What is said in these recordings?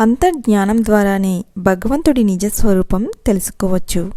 అంతర్జ్ఞానం ద్వారానే భగవంతుడి నిజస్వరూపం తెలుసుకోవచ్చు.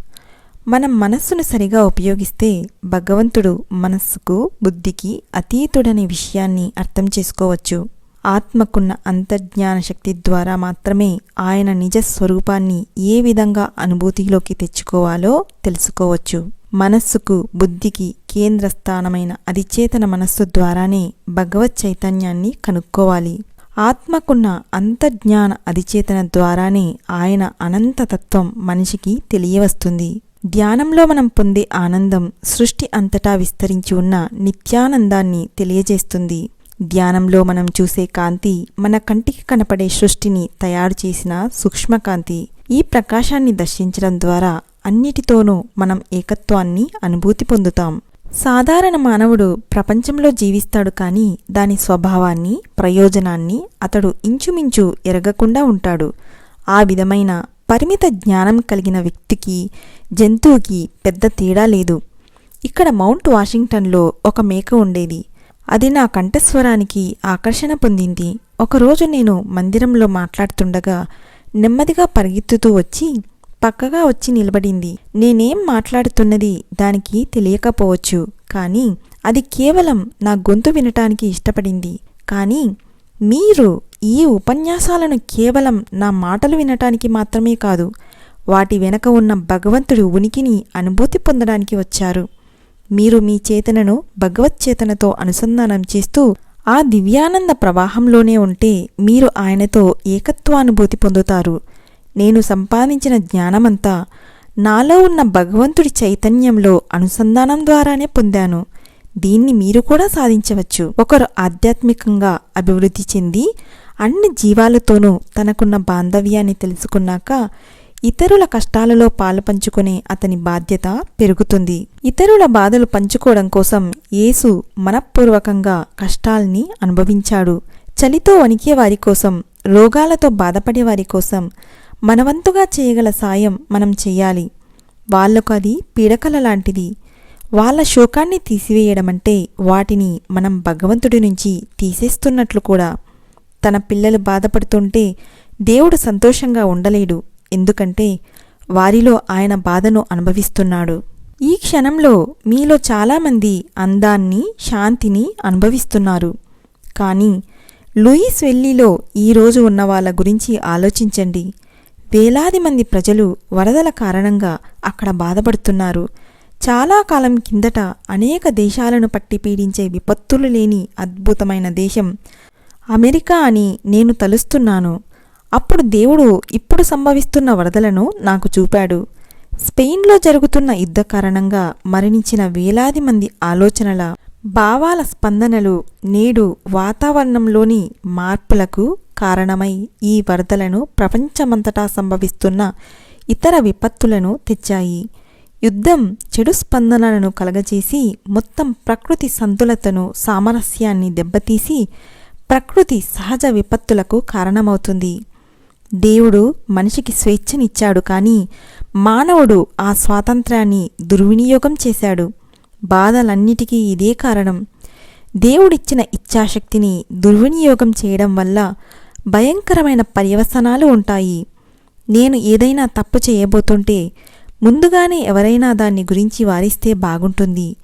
మనం మనస్సును సరిగా ఉపయోగిస్తే భగవంతుడు మనస్సుకు బుద్ధికి అతీతుడనే విషయాన్ని అర్థం చేసుకోవచ్చు. ఆత్మకున్న అంతర్జ్ఞాన శక్తి ద్వారా మాత్రమే ఆయన నిజ స్వరూపాన్ని ఏ విధంగా అనుభూతిలోకి తెచ్చుకోవాలో తెలుసుకోవచ్చు. మనస్సుకు బుద్ధికి కేంద్ర స్థానమైన అధిచేతన మనస్సు ద్వారానే భగవత్ చైతన్యాన్ని కనుక్కోవాలి. ఆత్మకున్న అంతర్జ్ఞాన అధిచేతన ద్వారానే ఆయన అనంతతత్వం మనిషికి తెలియవస్తుంది. ధ్యానంలో మనం పొందే ఆనందం సృష్టి అంతటా విస్తరించి ఉన్న నిత్యానందాన్ని తెలియజేస్తుంది. ధ్యానంలో మనం చూసే కాంతి మన కంటికి కనపడే సృష్టిని తయారు చేసిన సూక్ష్మకాంతి. ఈ ప్రకాశాన్ని దర్శించడం ద్వారా అన్నిటితోనూ మనం ఏకత్వాన్ని అనుభూతి పొందుతాం. సాధారణ మానవుడు ప్రపంచంలో జీవిస్తాడు కానీ దాని స్వభావాన్ని ప్రయోజనాన్ని అతడు ఇంచుమించు ఎరగకుండా ఉంటాడు. ఆ విధమైన పరిమిత జ్ఞానం కలిగిన వ్యక్తికి జంతువుకి పెద్ద తేడా లేదు. ఇక్కడ మౌంట్ వాషింగ్టన్లో ఒక మేక ఉండేది. అది నా కంఠస్వరానికి ఆకర్షణ పొందింది. ఒకరోజు నేను మందిరంలో మాట్లాడుతుండగా నెమ్మదిగా పరిగెత్తుతూ వచ్చి పక్కగా వచ్చి నిలబడింది. నేనేం మాట్లాడుతున్నది దానికి తెలియకపోవచ్చు. కానీ అది కేవలం నా గొంతు వినటానికి ఇష్టపడింది. కానీ మీరు ఈ ఉపన్యాసాలను కేవలం నా మాటలు వినటానికి మాత్రమే కాదు వాటి వెనక ఉన్న భగవంతుడి ఉనికిని అనుభూతి పొందడానికి వచ్చారు. మీరు మీ చేతనను భగవచ్చేతనతో అనుసంధానం చేస్తూ ఆ దివ్యానంద ప్రవాహంలోనే ఉంటే మీరు ఆయనతో ఏకత్వానుభూతి పొందుతారు. నేను సంపాదించిన జ్ఞానమంతా నాలో ఉన్న భగవంతుడి చైతన్యంలో అనుసంధానం ద్వారానే పొందాను. దీన్ని మీరు కూడా సాధించవచ్చు. ఒకరు ఆధ్యాత్మికంగా అభివృద్ధి చెంది అన్ని జీవాలతోనూ తనకున్న బాంధవ్యాన్ని తెలుసుకున్నాక ఇతరుల కష్టాలలో పాలు పంచుకునే అతని బాధ్యత పెరుగుతుంది. ఇతరుల బాధలు పంచుకోవడం కోసం యేసు మనఃపూర్వకంగా కష్టాల్ని అనుభవించాడు. చలితో వణికే వారి కోసం రోగాలతో బాధపడే వారి కోసం మనవంతుగా చేయగల సాయం మనం చెయ్యాలి వాళ్ళకు అది పీడకల లాంటిది. వాళ్ళ శోకాన్ని తీసివేయడమంటే వాటిని మనం భగవంతుడి నుంచి తీసేస్తున్నట్లు కూడా. తన పిల్లలు బాధపడుతుంటే దేవుడు సంతోషంగా ఉండలేడు. ఎందుకంటే వారిలో ఆయన బాధను అనుభవిస్తున్నాడు. ఈ క్షణంలో మీలో చాలామంది అందాన్ని శాంతిని అనుభవిస్తున్నారు. కానీ లూయిస్ వెల్లీలో ఈరోజు ఉన్న వాళ్ళ గురించి ఆలోచించండి. వేలాది మంది ప్రజలు వరదల కారణంగా అక్కడ బాధపడుతున్నారు. చాలా కాలం కిందట అనేక దేశాలను పట్టి పీడించే విపత్తులు లేని అద్భుతమైన దేశం అమెరికా అని నేను తలుస్తున్నాను. అప్పుడు దేవుడు ఇప్పుడు సంభవిస్తున్న వరదలను నాకు చూపాడు. స్పెయిన్లో జరుగుతున్న యుద్ధ కారణంగా మరణించిన వేలాది మంది ఆలోచనల భావాల స్పందనలు నేడు వాతావరణంలోని మార్పులకు కారణమై ఈ వరదలను ప్రపంచమంతటా సంభవిస్తున్న ఇతర విపత్తులను తెచ్చాయి. యుద్ధం చెడు స్పందనలను కలగజేసి మొత్తం ప్రకృతి సంతులతను సామరస్యాన్ని దెబ్బతీసి ప్రకృతి సహజ విపత్తులకు కారణమవుతుంది. దేవుడు మనిషికి స్వేచ్ఛనిచ్చాడు కానీ మానవుడు ఆ స్వాతంత్రాన్ని దుర్వినియోగం చేశాడు. బాధలన్నిటికీ ఇదే కారణం. దేవుడిచ్చిన ఇచ్ఛాశక్తిని దుర్వినియోగం చేయడం వల్ల భయంకరమైన పర్యవసనాలు ఉంటాయి. నేను ఏదైనా తప్పు చేయబోతుంటే ముందుగానే ఎవరైనా దాన్ని గురించి వారిస్తే బాగుంటుంది.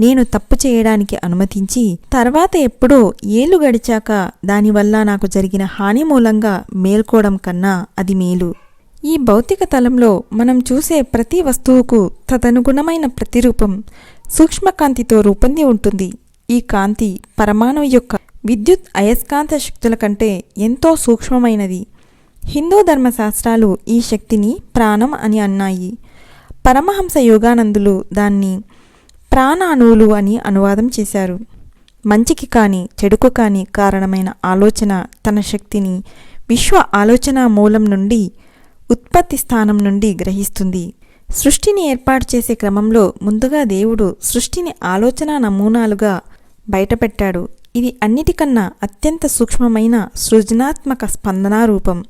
నేను తప్పు చేయడానికి అనుమతించి తర్వాత ఎప్పుడో ఏళ్ళు గడిచాక దానివల్ల నాకు జరిగిన హాని మూలంగా మేల్కోవడం కన్నా అది మేలు. ఈ భౌతిక తలంలో మనం చూసే ప్రతి వస్తువుకు తదనుగుణమైన ప్రతిరూపం సూక్ష్మకాంతితో రూపొంది ఉంటుంది. ఈ కాంతి పరమాణువు యొక్క విద్యుత్ అయస్కాంత శక్తుల కంటే ఎంతో సూక్ష్మమైనది. హిందూ ధర్మశాస్త్రాలు ఈ శక్తిని ప్రాణం అని అన్నాయి. పరమహంస యోగానందులు దాన్ని ప్రాణాణువులు అని అనువాదం చేశారు. మంచికి కానీ చెడుకు కానీ కారణమైన ఆలోచన తన శక్తిని విశ్వ ఆలోచన మూలం నుండి ఉత్పత్తి స్థానం నుండి గ్రహిస్తుంది. సృష్టిని ఏర్పాటు చేసే క్రమంలో ముందుగా దేవుడు సృష్టిని ఆలోచన నమూనాలుగా బయటపెట్టాడు. ఇది అన్నిటికన్నా అత్యంత సూక్ష్మమైన సృజనాత్మక స్పందనా రూపం.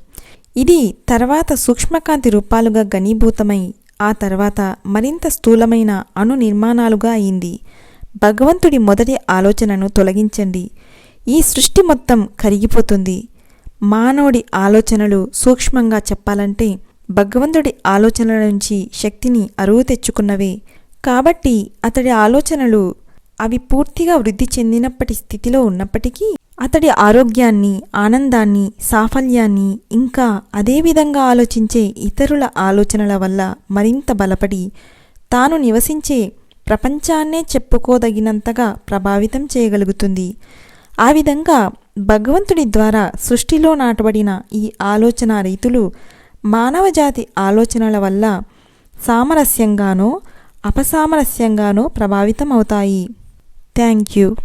ఇది తర్వాత సూక్ష్మకాంతి రూపాలుగా ఘనీభూతమై ఆ తర్వాత మరింత స్థూలమైన అణు నిర్మాణాలుగా అయింది. భగవంతుడి మొదటి ఆలోచనను తొలగించండి. ఈ సృష్టి మొత్తం కరిగిపోతుంది. మానవుడి ఆలోచనలు సూక్ష్మంగా చెప్పాలంటే భగవంతుడి ఆలోచనల నుంచి శక్తిని అరువు తెచ్చుకున్నవే. కాబట్టి అతడి ఆలోచనలు అవి పూర్తిగా వృద్ధి చెందినప్పటి స్థితిలో ఉన్నప్పటికీ అతడి ఆరోగ్యాన్ని ఆనందాన్ని సాఫల్యాన్ని ఇంకా అదేవిధంగా ఆలోచించే ఇతరుల ఆలోచనల వల్ల మరింత బలపడి తాను నివసించే ప్రపంచాన్నే చెప్పుకోదగినంతగా ప్రభావితం చేయగలుగుతుంది. ఆ విధంగా భగవంతుడి ద్వారా సృష్టిలో నాటబడిన ఈ ఆలోచన రీతులు మానవజాతి ఆలోచనల వల్ల సామరస్యంగానో అపసామరస్యంగానో ప్రభావితం అవుతాయి Thank you.